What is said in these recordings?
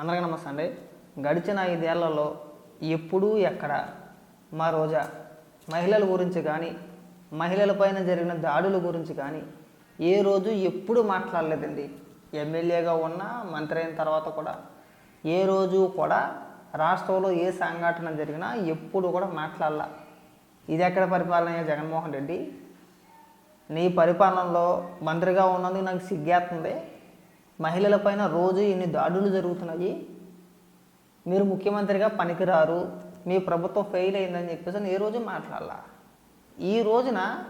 అందరికీ నమస్తే అండి. గడిచిన ఐదేళ్ళలో ఎప్పుడూ ఎక్కడ మా రోజా మహిళల గురించి కానీ మహిళలపైన జరిగిన దాడుల గురించి కానీ ఏ రోజు ఎప్పుడు మాట్లాడలేదండి. ఎమ్మెల్యేగా ఉన్నా మంత్రి అయిన తర్వాత కూడా ఏ రోజు కూడా రాష్ట్రంలో ఏ సంఘటన జరిగినా ఎప్పుడు కూడా మాట్లాడాల. ఇది ఎక్కడ పరిపాలన జగన్మోహన్ రెడ్డి? నీ పరిపాలనలో మంత్రిగా ఉన్నందుకు నాకు సిగ్గేస్తుంది మహిళలపైన రోజు ఇన్ని దాడులు జరుగుతున్నాయి? మీరు ముఖ్యమంత్రిగా పనికిరారు మీ ప్రభుత్వం ఫెయిల్ అయిందని చెప్పేసి నేను ఏ రోజు మాట్లాడాల? ఈ రోజున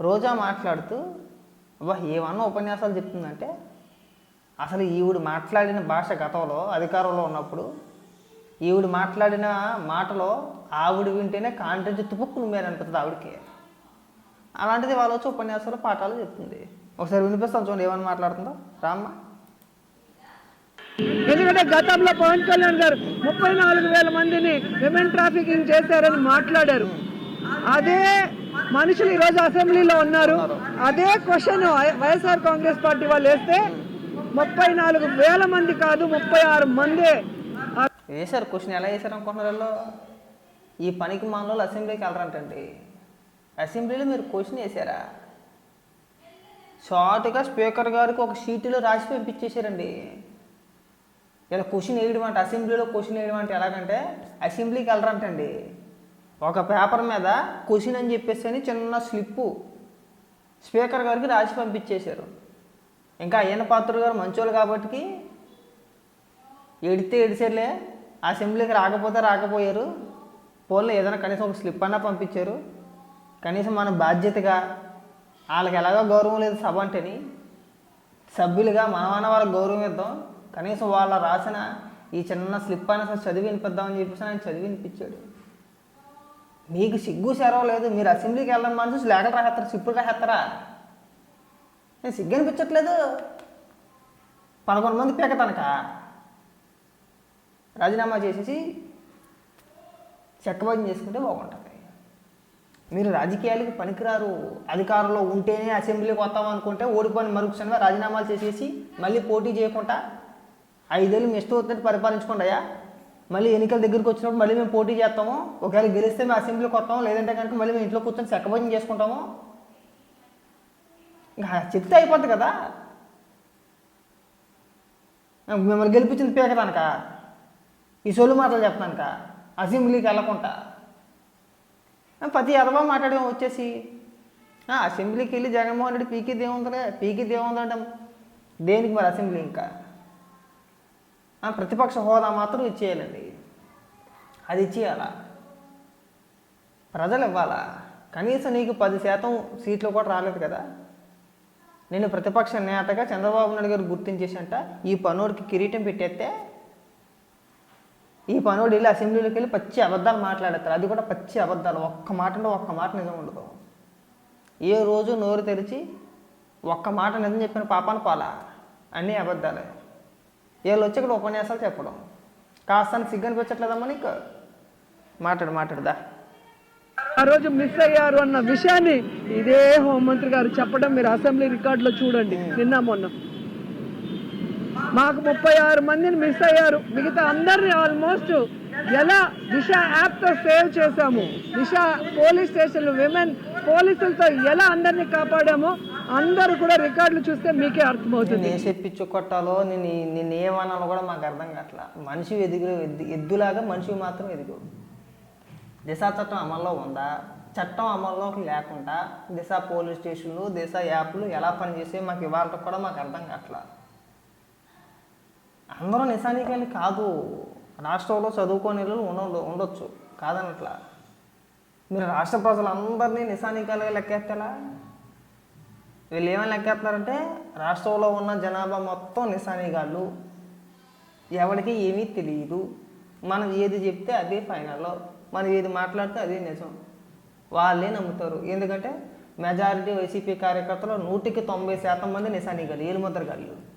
రోజా మాట్లాడుతూ అబ్బా ఏమన్నా ఉపన్యాసాలు చెప్తుందంటే అసలు ఈవిడ మాట్లాడిన భాష గతంలో అధికారంలో ఉన్నప్పుడు ఈవిడ మాట్లాడిన మాటలో ఆవిడ వింటేనే కాంట్రించి తుపుక్కులు మీరు అనిపిస్తుంది ఆవిడకి. అలాంటిది వాళ్ళు వచ్చి ఉపన్యాసాలు పాఠాలు చెప్తుంది. ఒకసారి వినిపిస్తాను చూడండి ఏమని మాట్లాడుతుందో. రామ్మ. ఎందుకంటే గతంలో పవన్ కళ్యాణ్ గారు ముప్పై నాలుగు వేల మందిని విమెన్ ట్రాఫికింగ్ చేశారని మాట్లాడారు. అదే మనుషులు ఈరోజు అసెంబ్లీలో ఉన్నారు. అదే క్వశ్చన్ వైఎస్ఆర్ కాంగ్రెస్ పార్టీ వాళ్ళు వేస్తే ముప్పై నాలుగు వేల మంది కాదు ముప్పై ఆరు మందే. వేశారు క్వశ్చన్. ఎలా వేశారు అనుకుంటున్నారు వీళ్ళు? ఈ పనికి మానవులు అసెంబ్లీకి వెళ్ళరంటండి. అసెంబ్లీలో మీరు క్వశ్చన్ వేశారా? షార్ట్గా స్పీకర్ గారికి ఒక షీట్లో రాసి పంపించేశారండి. ఇలా క్వశ్చన్ వేయడం అంటే అసెంబ్లీలో క్వశ్చన్ వేయడం అంటే ఎలాగంటే అసెంబ్లీకి వెళ్ళరంటండి. ఒక పేపర్ మీద క్వశ్చన్ అని చెప్పేసి అని చిన్న స్లిప్పు స్పీకర్ గారికి రాసి పంపించేశారు. ఇంకా అయ్యన పాత్ర గారు మంచోళ్ళు కాబట్టి ఎడితే ఎడిసేలే అసెంబ్లీకి రాకపోతే రాకపోయారు. పోలే ఏదైనా కనీసం ఒక స్లిప్ అన్నా పంపించారు. కనీసం మన బాధ్యతగా వాళ్ళకి ఎలాగో గౌరవం లేదు సభ అంటేని. సభ్యులుగా మనమన్న వాళ్ళకి గౌరవం ఇద్దాం. కనీసం వాళ్ళ రాసిన ఈ చిన్న స్లిప్ అయినా సరే చదివి వినిపిద్దామని చెప్పేసి ఆయన చదివి వినిపించాడు. మీకు సిగ్గు సెరవ లేదు. మీరు అసెంబ్లీకి వెళ్ళడం మనిషి లేఖలు రాసేస్తారు? సిప్పులు రాసేస్తారా? నేను సిగ్గు అనిపించట్లేదు. పదకొండు మంది పీకతానక. రాజీనామా చేసేసి చెక్కబద్ధం చేసుకుంటే బాగుంటుంది. మీరు రాజకీయాలకి పనికిరారు అధికారంలో ఉంటేనే అసెంబ్లీకి వస్తాం అనుకుంటే ఓడిపోయిన మరుక్షణంగా రాజీనామాలు చేసేసి మళ్ళీ పోటీ చేయకుండా ఐదేళ్ళు మీ ఇష్టం వచ్చినట్టు పరిపాలించుకోండి అయ్యా. మళ్ళీ ఎన్నికల దగ్గరికి వచ్చినప్పుడు మళ్ళీ మేము పోటీ చేస్తాము. ఒకవేళ గెలిస్తే మేము అసెంబ్లీకి వస్తాము. లేదంటే కనుక మళ్ళీ మేము ఇంట్లో కూర్చొని చక్కభోజనం చేసుకుంటాము. ఇంకా చెప్తే అయిపోద్ది కదా. మిమ్మల్ని గెలిపించింది పీకదానక? ఈ సొల్లు మాటలు చెప్తానుక? అసెంబ్లీకి వెళ్ళకుండా. ప్రతి ఎదవా మాట్లాడడం వచ్చేసి. అసెంబ్లీకి వెళ్ళి జగన్మోహన్ రెడ్డి పీకి దేవుందలే పీకి దేవుందంటాం దేనికి మరి అసెంబ్లీ ఇంకా? ప్రతిపక్ష హోదా మాత్రం ఇచ్చేయాలండి. అది ఇచ్చేయాలా? ప్రజలు ఇవ్వాలా? కనీసం నీకు పది శాతం సీట్లు కూడా రాలేదు కదా? నేను ప్రతిపక్ష నేతగా చంద్రబాబు నాయుడు గారు గుర్తించేసంట ఈ పనోడికి కిరీటం పెట్టేస్తే ఈ పనోడు వెళ్ళి అసెంబ్లీలోకి వెళ్ళి పచ్చి అబద్ధాలు మాట్లాడతారు అది కూడా పచ్చి అబద్ధాలు. ఒక్క మాట అంటే ఒక్క మాట నిజం ఉండదు. ఏ రోజు నోరు తెరిచి ఒక్క మాట నిజం చెప్పిన పాపాను పాలా. అన్నీ అబద్ధాలే. వీళ్ళు వచ్చి ఇక్కడ ఉపన్యాసాలు చెప్పడం. కాస్త సిగ్గు అనిపించట్లేదమ్మా నీకు? మాట్లాడు మాట్లాడదా ఆ రోజు మిస్ అయ్యారు అన్న విషయాన్ని ఇదే హోంమంత్రి గారు చెప్పడం మీరు అసెంబ్లీ రికార్డులో చూడండి. నిన్న మొన్న. మాకు ముప్పై ఆరు మందిని మిస్ అయ్యారు. మిగతా అందరిని ఆల్మోస్ట్ ఎలా దిశ యాప్తో సేవ్ చేశాము. దిశ పోలీస్ స్టేషన్లు విమెన్ పోలీసులతో ఎలా అందరినీ కాపాడామో అందరూ కూడా రికార్డులు చూస్తే మీకే అర్థమవుతుంది. నేను చెప్పించు కొట్టాలో నేను నేను ఏమనాలో కూడా మాకు అర్థం కావట్లా మనిషి ఎదుగు ఎద్దు ఎద్దులాగా మనిషి మాత్రం ఎదుగు దిశ చట్టం అమల్లో ఉందా? చట్టం అమల్లోకి లేకుండా దిశ పోలీస్ స్టేషన్లు దిశ యాప్లు ఎలా పనిచేసే మాకు ఇవాళ కూడా మాకు అర్థం కావట్లా అందరూ నిశానికలు కాదు. రాష్ట్రంలో చదువుకోని వాళ్ళు ఉండ ఉండొచ్చు. కాదనట్లా. మీరు రాష్ట్ర ప్రజలందరినీ నిశానికాలుగా లెక్కేస్తేలా వీళ్ళు ఏమైనా లెక్కేస్తున్నారంటే రాష్ట్రంలో ఉన్న జనాభా మొత్తం నిశానికాళ్ళు ఎవరికి ఏమీ తెలియదు మనం ఏది చెప్తే అదే ఫైనల్ మనం ఏది మాట్లాడితే అదే నిజం. వాళ్ళే నమ్ముతారు. ఎందుకంటే మెజారిటీ వైసీపీ కార్యకర్తలు నూటికి తొంభై శాతం మంది నిశానిగాళ్ళు ఏలుముద్రగాళ్ళు.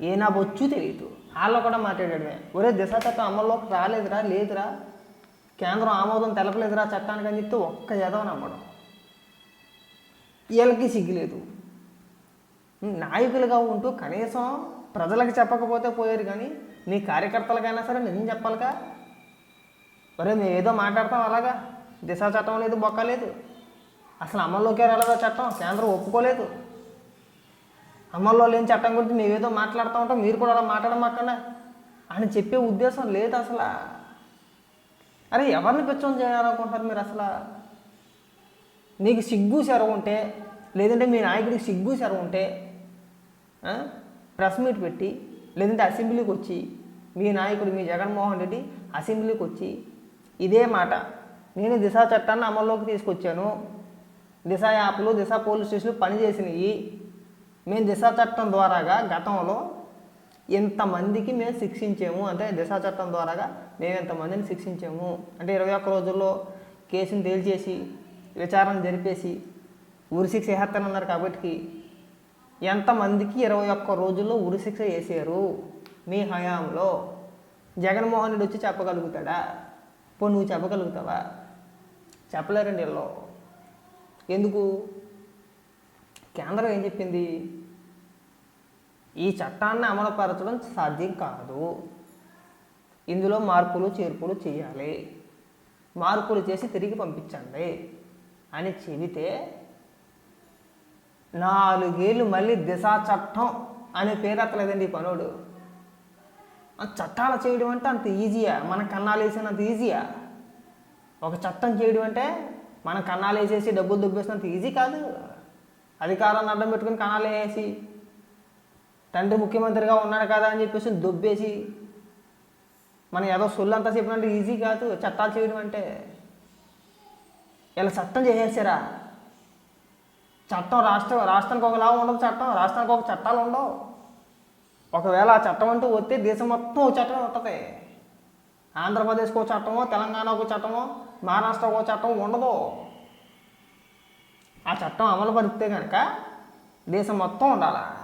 ఏ నా బొచ్చు తెలియదు వాళ్ళు కూడా మాట్లాడాడు ఒరే దిశ చట్టం అమల్లోకి రాలేదురా లేదురా. కేంద్రం ఆమోదం తెలపలేదురా చట్టానికి అని చెప్తే ఒక్క ఎదవ నమ్మడం. వీళ్ళకి సిగ్గులేదు. నాయకులుగా ఉంటూ కనీసం ప్రజలకు చెప్పకపోతే పోయారు కానీ నీ కార్యకర్తలకైనా సరే నిజం చెప్పాలిగా? ఒరే మేము ఏదో మాట్లాడతాం అలాగా? దిశ చట్టం లేదు బొక్క లేదు. అసలు అమల్లోకి రాలేదా చట్టం? కేంద్రం ఒప్పుకోలేదు. అమల్లో లేని చట్టం గురించి మేమేదో మాట్లాడుతూ ఉంటాం మీరు కూడా అలా మాట్లాడమాకన్నా అని చెప్పే ఉద్దేశం లేదు అసలు. అరే ఎవరిని పిచ్చం చేయాలనుకుంటారు మీరు అసలు? నీకు సిగ్గు సెరవు ఉంటే లేదంటే మీ నాయకుడికి సిగ్గు సెరవు ఉంటే ప్రెస్ మీట్ పెట్టి లేదంటే అసెంబ్లీకి వచ్చి మీ నాయకుడు మీ జగన్మోహన్ రెడ్డి అసెంబ్లీకి వచ్చి ఇదే మాట నేను దిశ చట్టాన్ని అమల్లోకి తీసుకొచ్చాను దిశ యాప్లు దిశ పోలీస్ స్టేషన్లు పనిచేసినవి మేము దిశా చట్టం ద్వారాగా గతంలో ఇంతమందికి మేము శిక్షించాము? అంటే దిశా చట్టం ద్వారాగా మేము ఇంతమందిని శిక్షించాము? అంటే ఇరవై ఒక్క రోజుల్లో కేసుని తేల్చేసి విచారణ జరిపేసి ఉరిశిక్ష వేస్తానన్నారు కాబట్టి ఎంతమందికి ఇరవై ఒక్క రోజుల్లో ఉరిశిక్ష వేసారు మీ హయాంలో? జగన్మోహన్ రెడ్డి వచ్చి చెప్పగలుగుతాడా? పో నువ్వు చెప్పగలుగుతావా? చెప్పలేరండి వీళ్ళు. ఎందుకు? కేంద్రం ఏం చెప్పింది? ఈ చట్టాన్ని అమలుపరచడం సాధ్యం కాదు. ఇందులో మార్పులు చేర్పులు చేయాలి. మార్పులు చేసి తిరిగి పంపించండి అని చెబితే నాలుగేళ్ళు మళ్ళీ దిశా చట్టం అనే పేరు అత్తలేదండి ఈ పనుడు. చట్టాలు చేయడం అంటే అంత ఈజీయా? మన కన్నాలు వేసినంత ఈజీయా? ఒక చట్టం చేయడం అంటే మన కన్నాలు వేసేసి డబ్బులు దుబ్బేసినంత ఈజీ కాదు. అధికారాన్ని అడ్డం పెట్టుకుని కణాలు వేసి తండ్రి ముఖ్యమంత్రిగా ఉన్నాడు కదా అని చెప్పేసి దుబ్బేసి మనం ఏదో సొల్లంతా చెప్పినట్టు ఈజీ కాదు చట్టాలు చేయడం అంటే. ఇలా చట్టం చేసేసారా? చట్టం రాష్ట్ర రాష్ట్రానికి ఒకలా ఉండదు చట్టం రాష్ట్రానికి ఒక చట్టాలు ఉండవు. ఒకవేళ ఆ చట్టం అంటూ వస్తే దేశం మొత్తం ఒక చట్టం ఉంటుంది. ఆంధ్రప్రదేశ్కి ఒక చట్టమో తెలంగాణకు ఒక చట్టమో మహారాష్ట్రకు ఒక చట్టం ఉండదు. ఆ చట్టం అమలుపరిస్తే కనుక దేశం మొత్తం ఉండాలా?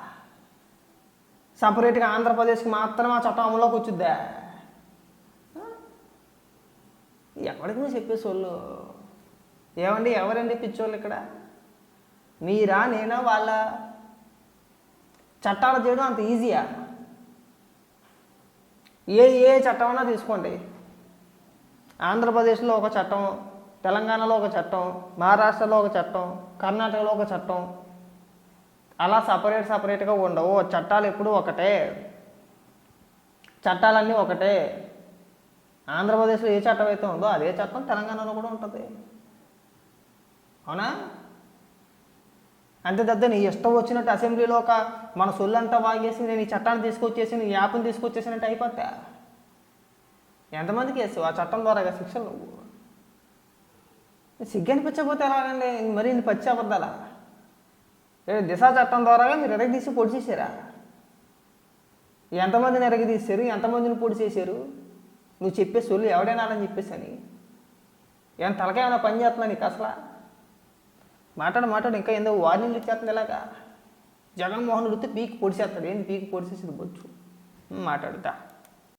సపరేట్గా ఆంధ్రప్రదేశ్కి మాత్రం ఆ చట్టం అమలులోకి వచ్చిద్దా? ఎవరికి చెప్పేసోళ్ళు? చెప్పేసి వాళ్ళు ఏమండి ఎవరండి పిచ్చోళ్ళు ఇక్కడ? మీరా నేనా వాళ్ళ? చట్టాలు చేయడం అంత ఈజీయా? ఏ ఏ చట్టం అయినా తీసుకోండి. ఆంధ్రప్రదేశ్లో ఒక చట్టం తెలంగాణలో ఒక చట్టం మహారాష్ట్రలో ఒక చట్టం కర్ణాటకలో ఒక చట్టం. అలా సపరేట్ సపరేట్గా ఉండవు. చట్టాలు ఎప్పుడూ ఒకటే. చట్టాలన్నీ ఒకటే. ఆంధ్రప్రదేశ్లో ఏ చట్టం అయితే ఉందో అదే చట్టం తెలంగాణలో కూడా ఉంటుంది. అవునా? అంతే తప్ప నీ ఇష్టం వచ్చినట్టు అసెంబ్లీలో ఒక మన సొల్లంతా బాగేసి నేను ఈ చట్టాన్ని తీసుకొచ్చేసి నీ యాప్ని తీసుకొచ్చేసినట్టు అయిపోతా ఎంతమందికి వేస్తావు? ఆ చట్టం ద్వారా శిక్షలు నువ్వు. సిగ్గు అనిపించకపోతే ఎలాగండి? మరి ఇన్ని పచ్చి అబద్ధాలా? దిశా చట్టం ద్వారా మీరు ఎరగ తీసి పొడి చేశారా? ఎంతమందిని ఎరగ తీశారు? ఎంతమందిని పొడి చేశారు? నువ్వు చెప్పే సొల్లు ఎవడైనా అని చెప్పేసి అని ఏమైనా తలకేమైనా పని చేస్తున్నా నీకు అసలు? మాట్లాడు మాట్లాడు. ఇంకా ఏందో వార్నింగ్లు ఇచ్చేస్తుంది ఇలాగా. జగన్మోహన్ రెడ్డి పీకి పొడిచేస్తాడు. ఏంది పీకి పొడిచేసేది బొచ్చు? మాట్లాడుతా.